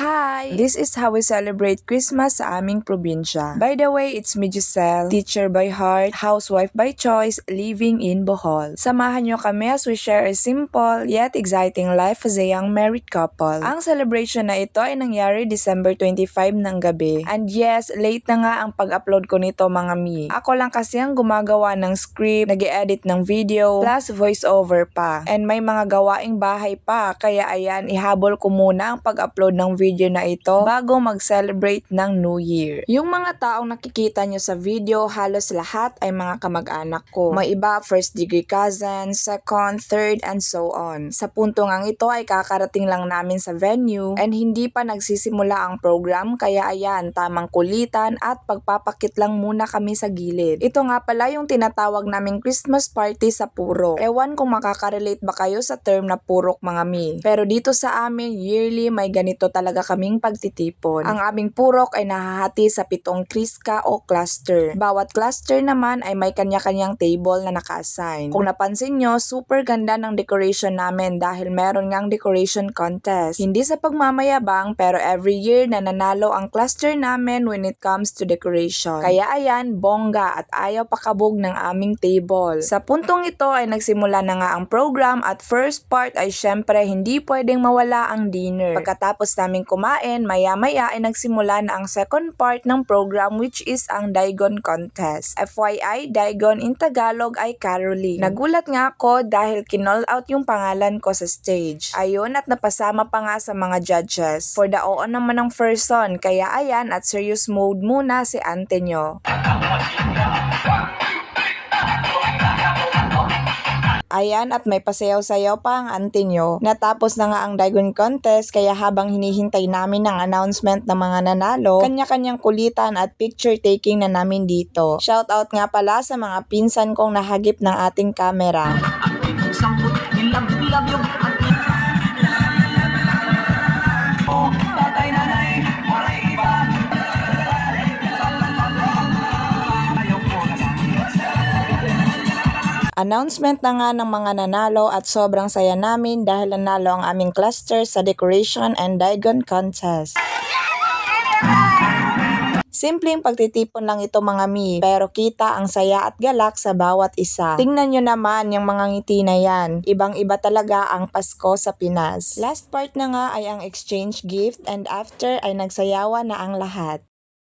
Hi! This is how we celebrate Christmas sa aming probinsya. By the way, it's me Giselle, teacher by heart, housewife by choice, living in Bohol. Samahan nyo kami as we share a simple yet exciting life as a young married couple. Ang celebration na ito ay nangyari December 25 ng gabi. And yes, late na nga ang pag-upload ko nito mga mi. Ako lang kasi ang gumagawa ng script, nag edit ng video, plus voiceover pa. And may mga gawaing bahay pa, kaya ayan, ihabol ko muna ang pag-upload ng video na ito bago mag-celebrate ng New Year. Yung mga taong nakikita nyo sa video, halos lahat ay mga kamag-anak ko. May iba first degree cousins, second, third, and so on. Sa punto ngang ito ay kakarating lang namin sa venue and hindi pa nagsisimula ang program kaya ayan, tamang kulitan at pagpapakit lang muna kami sa gilid. Ito nga pala yung tinatawag naming Christmas party sa purok. Ewan kung makaka-relate ba kayo sa term na purok mga mi. Pero dito sa amin, yearly may ganito talaga kaming pagtitipon. Ang aming purok ay nahahati sa pitong kriska o cluster. Bawat cluster naman ay may kanya-kanyang table na naka-assign. Kung napansin nyo, super ganda ng decoration namin dahil meron ngang decoration contest. Hindi sa pagmamayabang pero every year nananalo ang cluster namin when it comes to decoration. Kaya ayan, bongga at ayaw pakabog ng aming table. Sa puntong ito ay nagsimula na nga ang program at first part ay syempre hindi pwedeng mawala ang dinner. Pagkatapos namin kumain, maya-maya ay nagsimula na ang second part ng program which is ang Daigon Contest. FYI, Daigon in Tagalog ay Caroling. Nagulat nga ako dahil kinall out yung pangalan ko sa stage. Ayun at napasama pa nga sa mga judges. For the oo naman ng first son, kaya ayan at serious mode muna si ante Ayan at may pasayaw-sayaw pa ang ante nyo. Natapos na nga ang Dagon Contest kaya habang hinihintay namin ang announcement ng mga nanalo, kanya-kanyang kulitan at picture taking na namin dito. Shoutout nga pala sa mga pinsan kong nahagip ng ating kamera. Sambut Announcement na nga ng mga nanalo at sobrang saya namin dahil nanalo ang aming cluster sa Decoration and Dagon Contest. Simpleng pagtitipon lang ito mga mi, pero kita ang saya at galak sa bawat isa. Tingnan nyo naman yung mga ngiti na yan. Ibang-iba talaga ang Pasko sa Pinas. Last part na nga ay ang exchange gift and after ay nagsayawa na ang lahat.